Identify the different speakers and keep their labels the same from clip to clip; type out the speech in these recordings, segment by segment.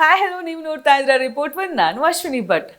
Speaker 1: Hi hello ನೀವು ನೋಡ್ತಾ ಇದ್ರ ರಿಪೋರ್ಟ್ ಒನ್ ನಾನು ಅಶ್ವಿನಿ ಭಟ್.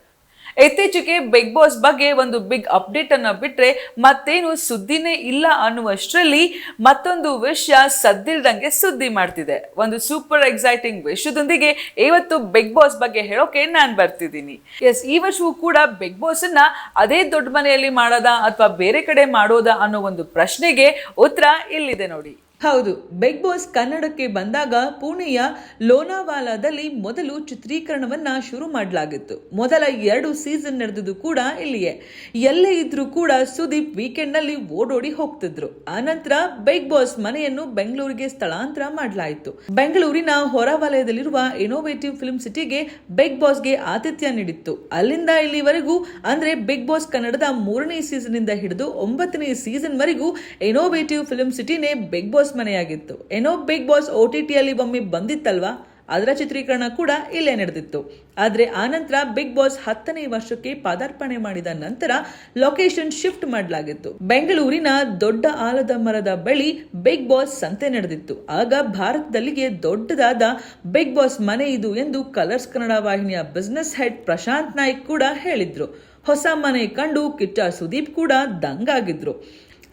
Speaker 1: ಇತ್ತೀಚೆಗೆ ಬಿಗ್ ಬಾಸ್ ಬಗ್ಗೆ ಒಂದು ಬಿಗ್ ಅಪ್ಡೇಟ್ ಅನ್ನು ಬಿಟ್ಟರೆ ಮತ್ತೇನು ಸುದ್ದಿನೇ ಇಲ್ಲ ಅನ್ನುವಷ್ಟರಲ್ಲಿ ಮತ್ತೊಂದು ವಿಷಯ ಸದ್ದಿಲ್ದಂಗೆ ಸುದ್ದಿ ಮಾಡ್ತಿದೆ. ಒಂದು ಸೂಪರ್ ಎಕ್ಸೈಟಿಂಗ್ ವಿಷಯದೊಂದಿಗೆ ಇವತ್ತು ಬಿಗ್ ಬಾಸ್ ಬಗ್ಗೆ ಹೇಳೋಕೆ ನಾನು ಬರ್ತಿದ್ದೀನಿ. ಎಸ್ ಈ ವರ್ಷವೂ ಕೂಡ ಬಿಗ್ ಬಾಸ್ ಅನ್ನ ಅದೇ ದೊಡ್ಡ ಮನೆಯಲ್ಲಿ ಮಾಡೋದಾ ಅಥವಾ ಬೇರೆ ಕಡೆ ಮಾಡೋದಾ ಅನ್ನೋ ಒಂದು ಪ್ರಶ್ನೆಗೆ ಉತ್ತರ ಇಲ್ಲಿದೆ ನೋಡಿ. ಹೌದು ಬಿಗ್ ಬಾಸ್ ಕನ್ನಡಕ್ಕೆ ಬಂದಾಗ ಪುಣೆಯ ಲೋನಾವಾಲಾದಲ್ಲಿ ಮೊದಲು ಚಿತ್ರೀಕರಣವನ್ನ ಶುರು ಮಾಡಲಾಗಿತ್ತು. ಮೊದಲ ಎರಡು ಸೀಸನ್ ನಡೆದಿದ್ದು ಕೂಡ ಇಲ್ಲಿಯೇ. ಎಲ್ಲೇ ಇದ್ರೂ ಕೂಡ ಸುದೀಪ್ ವೀಕೆಂಡ್ನಲ್ಲಿ ಓಡೋಡಿ ಹೋಗ್ತಿದ್ರು. ಆನಂತರ ಬಿಗ್ ಬಾಸ್ ಮನೆಯನ್ನು ಬೆಂಗಳೂರಿಗೆ ಸ್ಥಳಾಂತರ ಮಾಡಲಾಯಿತು. ಬೆಂಗಳೂರಿನ ಹೊರವಲಯದಲ್ಲಿರುವ ಇನೋವೇಟಿವ್ ಫಿಲ್ಮ್ ಸಿಟಿಗೆ ಬಿಗ್ ಬಾಸ್ಗೆ ಆತಿಥ್ಯ ನೀಡಿತ್ತು. ಅಲ್ಲಿಂದ ಇಲ್ಲಿವರೆಗೂ, ಅಂದ್ರೆ ಬಿಗ್ ಬಾಸ್ ಕನ್ನಡದ ಮೂರನೇ ಸೀಸನ್ ಇಂದ ಹಿಡಿದು ಒಂಬತ್ತನೇ ಸೀಸನ್ ವರೆಗೂ ಇನೋವೇಟಿವ್ ಫಿಲ್ಮ್ ಸಿಟಿನೇ ಬಿಗ್ ಬಾಸ್ ಮನೆಯಾಗಿತ್ತು. ಏನೋ ಬಿಗ್ ಬಾಸ್ ಓ ಟಿ ಟಿಯಲ್ಲಿ ಒಮ್ಮೆ ಬಂದಿತ್ತಲ್ವಾ? ಅದರ ಚಿತ್ರೀಕರಣ ಕೂಡ ಇಲ್ಲೇ ನಡೆದಿತ್ತು. ಆದರೆ ಆನಂತರ ಬಿಗ್ ಬಾಸ್ ಹತ್ತನೇ ವರ್ಷಕ್ಕೆ ಪಾದಾರ್ಪಣೆ ಮಾಡಿದ ನಂತರ ಲೊಕೇಶನ್ ಶಿಫ್ಟ್ ಮಾಡಲಾಗಿತ್ತು. ಬೆಂಗಳೂರಿನ ದೊಡ್ಡ ಆಲದ ಮರದ ಬಳಿ ಬಿಗ್ ಬಾಸ್ ಸಂತೆ ನಡೆದಿತ್ತು. ಆಗ ಭಾರತದಲ್ಲಿಗೆ ದೊಡ್ಡದಾದ ಬಿಗ್ ಬಾಸ್ ಮನೆ ಇದು ಎಂದು ಕಲರ್ಸ್ ಕನ್ನಡ ವಾಹಿನಿಯ ಬಿಸ್ನೆಸ್ ಹೆಡ್ ಪ್ರಶಾಂತ್ ನಾಯ್ಕ್ ಕೂಡ ಹೇಳಿದ್ರು. ಹೊಸ ಮನೆ ಕಂಡು ಕಿಚ್ಚ ಸುದೀಪ್ ಕೂಡ ದಂಗಾಗಿದ್ರು.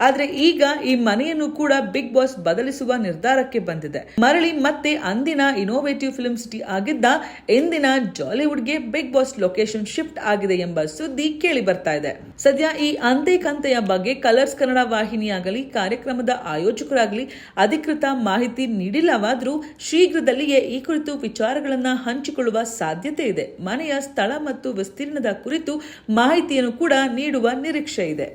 Speaker 1: ಆದ್ರೆ ಈಗ ಈ ಮನೆಯನ್ನು ಕೂಡ ಬಿಗ್ ಬಾಸ್ ಬದಲಿಸುವ ನಿರ್ಧಾರಕ್ಕೆ ಬಂದಿದೆ. ಮರಳಿ ಮತ್ತೆ ಅಂದಿನ ಇನೋವೇಟಿವ್ ಫಿಲ್ಮ್ ಸಿಟಿ ಆಗಿದ್ದ ಇಂದಿನ ಜಾಲಿವುಡ್ಗೆ ಬಿಗ್ ಬಾಸ್ ಲೊಕೇಶನ್ ಶಿಫ್ಟ್ ಆಗಿದೆ ಎಂಬ ಸುದ್ದಿ ಕೇಳಿ ಬರ್ತಾ ಇದೆ. ಸದ್ಯ ಈ ಅಂತೆ ಕಂತೆಯ ಬಗ್ಗೆ ಕಲರ್ಸ್ ಕನ್ನಡ ವಾಹಿನಿಯಾಗಲಿ, ಕಾರ್ಯಕ್ರಮದ ಆಯೋಜಕರಾಗಲಿ ಅಧಿಕೃತ ಮಾಹಿತಿ ನೀಡಿಲ್ಲವಾದರೂ ಶೀಘ್ರದಲ್ಲಿಯೇ ಈ ಕುರಿತು ವಿಚಾರಗಳನ್ನ ಹಂಚಿಕೊಳ್ಳುವ ಸಾಧ್ಯತೆ ಇದೆ. ಮನೆಯ ಸ್ಥಳ ಮತ್ತು ವಿಸ್ತೀರ್ಣದ ಕುರಿತು ಮಾಹಿತಿಯನ್ನು ಕೂಡ ನೀಡುವ ನಿರೀಕ್ಷೆ ಇದೆ.